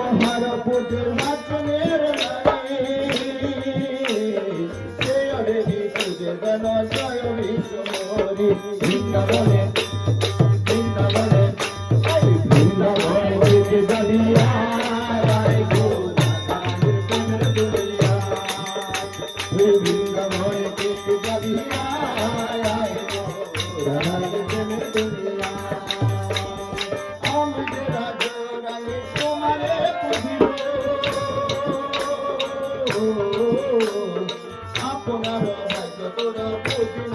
তোমার পুজোর নাচনের সে অরে পুজোর গান জয় বিশ্বরি বৃন্দাবনে বৃন্দাবনে বৃন্দাবনে বৃন্দাবনে বৃন্দাবনে আপনার ভাগ্য তোরা বুঝি